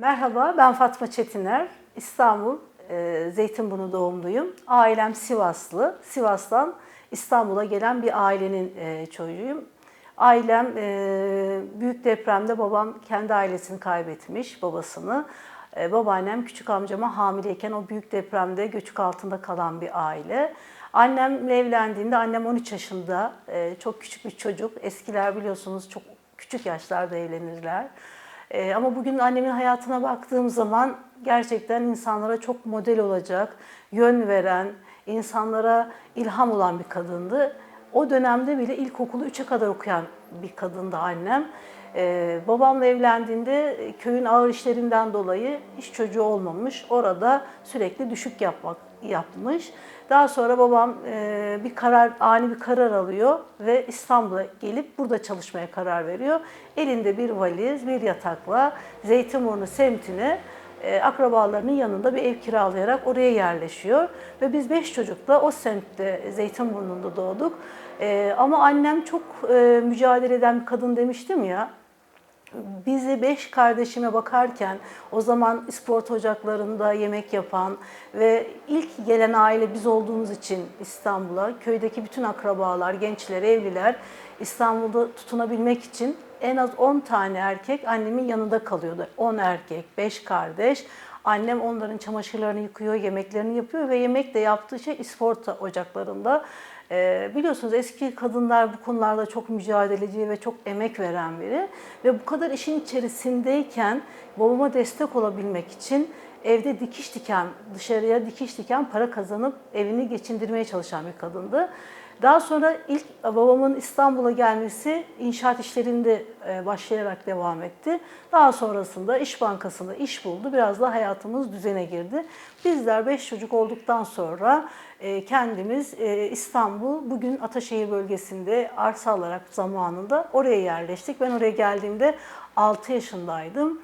Merhaba, ben Fatma Çetiner. İstanbul, e, Zeytinburnu doğumluyum. Ailem Sivaslı. Sivas'tan İstanbul'a gelen bir ailenin e, çocuğuyum. Ailem e, büyük depremde babam kendi ailesini kaybetmiş, babasını. Babaannem küçük amcama hamileyken o büyük depremde göçük altında kalan bir aile. Annemle evlendiğinde annem 13 yaşında, çok küçük bir çocuk. Eskiler biliyorsunuz çok küçük yaşlarda evlenirler. Ee, ama bugün annemin hayatına baktığım zaman gerçekten insanlara çok model olacak, yön veren, insanlara ilham olan bir kadındı. O dönemde bile ilkokulu 3'e kadar okuyan bir kadındı annem. Ee, babamla evlendiğinde köyün ağır işlerinden dolayı hiç çocuğu olmamış. Orada sürekli düşük yapmak yapmış. Daha sonra babam e, bir karar, ani bir karar alıyor ve İstanbul'a gelip burada çalışmaya karar veriyor. Elinde bir valiz, bir yatakla Zeytinburnu semtine e, akrabalarının yanında bir ev kiralayarak oraya yerleşiyor. Ve biz beş çocukla o semtte Zeytinburnu'nda doğduk. E, ama annem çok e, mücadele eden bir kadın demiştim ya bizi beş kardeşime bakarken o zaman spor ocaklarında yemek yapan ve ilk gelen aile biz olduğumuz için İstanbul'a köydeki bütün akrabalar, gençler, evliler İstanbul'da tutunabilmek için en az 10 tane erkek annemin yanında kalıyordu. 10 erkek, 5 kardeş. Annem onların çamaşırlarını yıkıyor, yemeklerini yapıyor ve yemek de yaptığı şey isporta ocaklarında. Ee, biliyorsunuz eski kadınlar bu konularda çok mücadeleci ve çok emek veren biri. Ve bu kadar işin içerisindeyken babama destek olabilmek için evde dikiş diken, dışarıya dikiş diken para kazanıp evini geçindirmeye çalışan bir kadındı. Daha sonra ilk babamın İstanbul'a gelmesi inşaat işlerinde e, başlayarak devam etti. Daha sonrasında İş Bankası'nda iş buldu. Biraz da hayatımız düzene girdi. Bizler beş çocuk olduktan sonra e, kendimiz e, İstanbul, bugün Ataşehir bölgesinde arsa alarak zamanında oraya yerleştik. Ben oraya geldiğimde 6 yaşındaydım.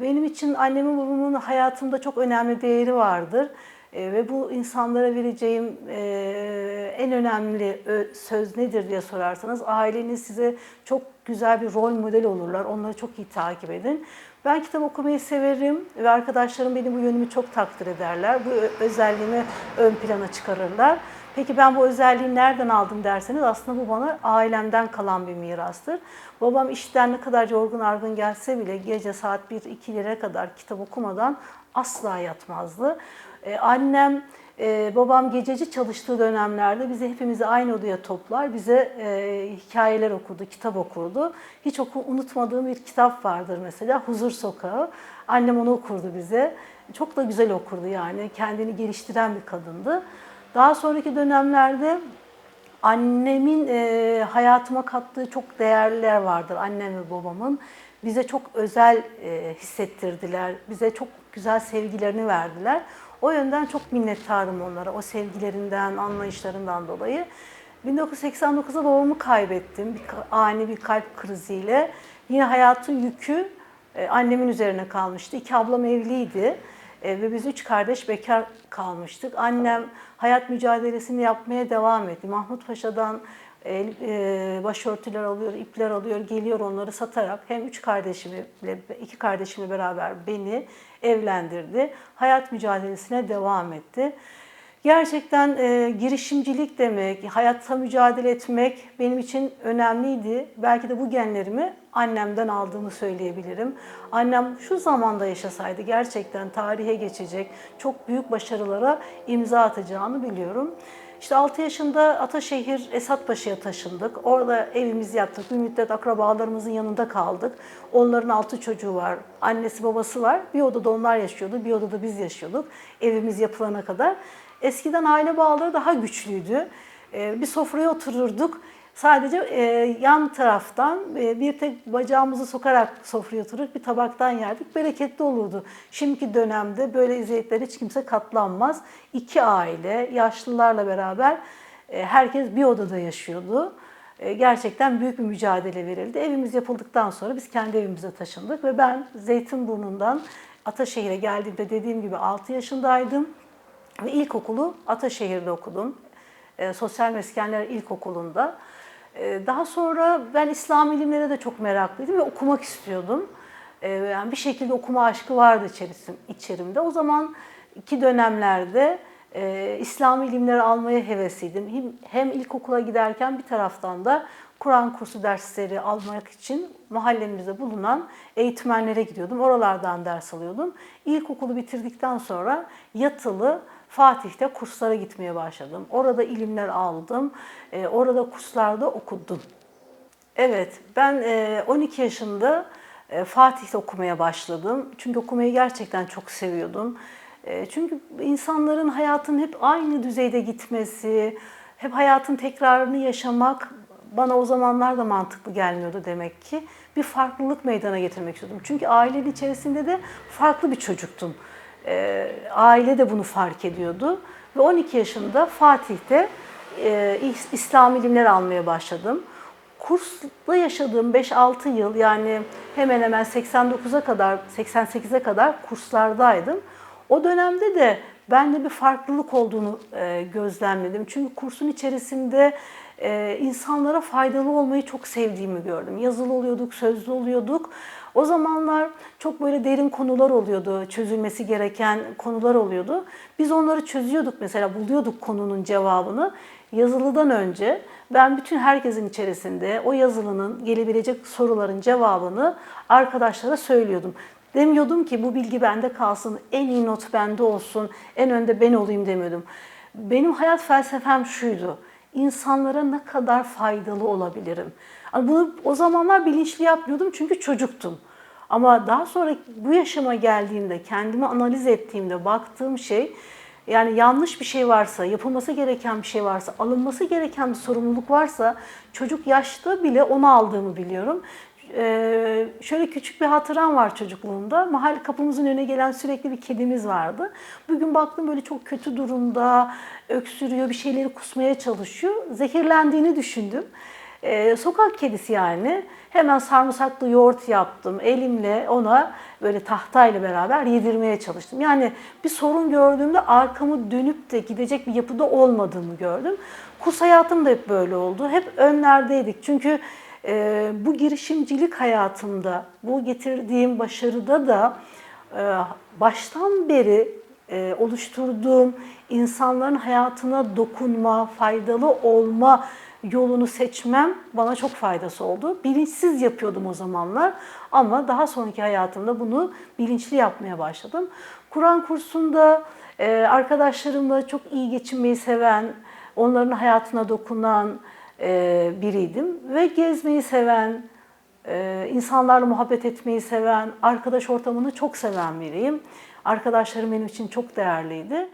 Benim için annemin babamın hayatımda çok önemli değeri vardır. E, ve bu insanlara vereceğim e, en önemli söz nedir diye sorarsanız aileniz size çok güzel bir rol model olurlar. Onları çok iyi takip edin. Ben kitap okumayı severim ve arkadaşlarım benim bu yönümü çok takdir ederler. Bu özelliğimi ön plana çıkarırlar. Peki ben bu özelliği nereden aldım derseniz aslında bu bana ailemden kalan bir mirastır. Babam işten ne kadar yorgun argın gelse bile gece saat 1-2'lere kadar kitap okumadan asla yatmazdı. Ee, annem, e, babam gececi çalıştığı dönemlerde bizi hepimizi aynı odaya toplar, bize e, hikayeler okurdu, kitap okurdu. Hiç oku, unutmadığım bir kitap vardır mesela, Huzur Sokağı. Annem onu okurdu bize. Çok da güzel okurdu yani, kendini geliştiren bir kadındı. Daha sonraki dönemlerde annemin e, hayatıma kattığı çok değerler vardır annem ve babamın. Bize çok özel e, hissettirdiler, bize çok güzel sevgilerini verdiler. O yönden çok minnettarım onlara, o sevgilerinden, anlayışlarından dolayı. 1989'da babamı kaybettim, bir, ani bir kalp kriziyle. Yine hayatın yükü e, annemin üzerine kalmıştı. İki ablam evliydi e, ve biz üç kardeş bekar kalmıştık. Annem hayat mücadelesini yapmaya devam etti. Mahmut Paşa'dan e, e, başörtüler alıyor, ipler alıyor, geliyor onları satarak hem üç kardeşimle, iki kardeşimle beraber beni evlendirdi. Hayat mücadelesine devam etti. Gerçekten e, girişimcilik demek, hayatta mücadele etmek benim için önemliydi. Belki de bu genlerimi annemden aldığımı söyleyebilirim. Annem şu zamanda yaşasaydı gerçekten tarihe geçecek, çok büyük başarılara imza atacağını biliyorum. İşte 6 yaşında Ataşehir Esatpaşa'ya taşındık. Orada evimizi yaptık. Bir müddet akrabalarımızın yanında kaldık. Onların altı çocuğu var. Annesi babası var. Bir odada onlar yaşıyordu. Bir odada biz yaşıyorduk. Evimiz yapılana kadar. Eskiden aile bağları daha güçlüydü. Ee, bir sofraya otururduk. Sadece e, yan taraftan e, bir tek bacağımızı sokarak sofraya oturup bir tabaktan yerdik. Bereketli olurdu. Şimdiki dönemde böyle eziyetlere hiç kimse katlanmaz. İki aile, yaşlılarla beraber e, herkes bir odada yaşıyordu. E, gerçekten büyük bir mücadele verildi. Evimiz yapıldıktan sonra biz kendi evimize taşındık ve ben Zeytinburnu'ndan Ataşehir'e geldiğimde dediğim gibi 6 yaşındaydım. Ve ilkokulu Ataşehir'de okudum. E, Sosyal Meskenler İlkokulu'nda. Ee, daha sonra ben İslam ilimlere de çok meraklıydım ve okumak istiyordum. e, yani bir şekilde okuma aşkı vardı içerisim, içerimde. O zaman iki dönemlerde e, İslami ilimleri almaya hevesliydim. Hem, hem ilkokula giderken bir taraftan da Kur'an kursu dersleri almak için mahallemizde bulunan eğitmenlere gidiyordum. Oralardan ders alıyordum. İlkokulu bitirdikten sonra yatılı Fatih'te kurslara gitmeye başladım. Orada ilimler aldım. E, orada kurslarda okudum. Evet, ben e, 12 yaşında e, Fatih'te okumaya başladım. Çünkü okumayı gerçekten çok seviyordum. E, Çünkü insanların hayatın hep aynı düzeyde gitmesi, hep hayatın tekrarını yaşamak bana o zamanlar da mantıklı gelmiyordu demek ki. Bir farklılık meydana getirmek istiyordum. Çünkü ailenin içerisinde de farklı bir çocuktum. E, Aile de bunu fark ediyordu. Ve 12 yaşında Fatih'te e, İs- İslam ilimleri almaya başladım. Kursla yaşadığım 5-6 yıl yani hemen hemen 89'a kadar 88'e kadar kurslardaydım. O dönemde de bende bir farklılık olduğunu e, gözlemledim. Çünkü kursun içerisinde e, insanlara faydalı olmayı çok sevdiğimi gördüm. Yazılı oluyorduk, sözlü oluyorduk. O zamanlar çok böyle derin konular oluyordu, çözülmesi gereken konular oluyordu. Biz onları çözüyorduk mesela, buluyorduk konunun cevabını. Yazılıdan önce ben bütün herkesin içerisinde o yazılının gelebilecek soruların cevabını arkadaşlara söylüyordum. Demiyordum ki bu bilgi bende kalsın, en iyi not bende olsun, en önde ben olayım demiyordum. Benim hayat felsefem şuydu. İnsanlara ne kadar faydalı olabilirim? Bunu o zamanlar bilinçli yapmıyordum çünkü çocuktum. Ama daha sonra bu yaşıma geldiğimde, kendimi analiz ettiğimde baktığım şey yani yanlış bir şey varsa, yapılması gereken bir şey varsa, alınması gereken bir sorumluluk varsa çocuk yaşta bile onu aldığımı biliyorum. Ee, şöyle küçük bir hatıram var çocukluğumda. Mahalle kapımızın önüne gelen sürekli bir kedimiz vardı. Bugün baktım böyle çok kötü durumda, öksürüyor, bir şeyleri kusmaya çalışıyor. Zehirlendiğini düşündüm. Ee, sokak kedisi yani. Hemen sarımsaklı yoğurt yaptım. Elimle ona böyle tahtayla beraber yedirmeye çalıştım. Yani bir sorun gördüğümde arkamı dönüp de gidecek bir yapıda olmadığımı gördüm. Kurs hayatım da hep böyle oldu. Hep önlerdeydik. Çünkü e, bu girişimcilik hayatımda, bu getirdiğim başarıda da e, baştan beri e, oluşturduğum insanların hayatına dokunma, faydalı olma yolunu seçmem bana çok faydası oldu. Bilinçsiz yapıyordum o zamanlar ama daha sonraki hayatımda bunu bilinçli yapmaya başladım. Kur'an kursunda e, arkadaşlarımla çok iyi geçinmeyi seven, onların hayatına dokunan e, biriydim ve gezmeyi seven, e, insanlarla muhabbet etmeyi seven, arkadaş ortamını çok seven biriyim. Arkadaşlarım benim için çok değerliydi.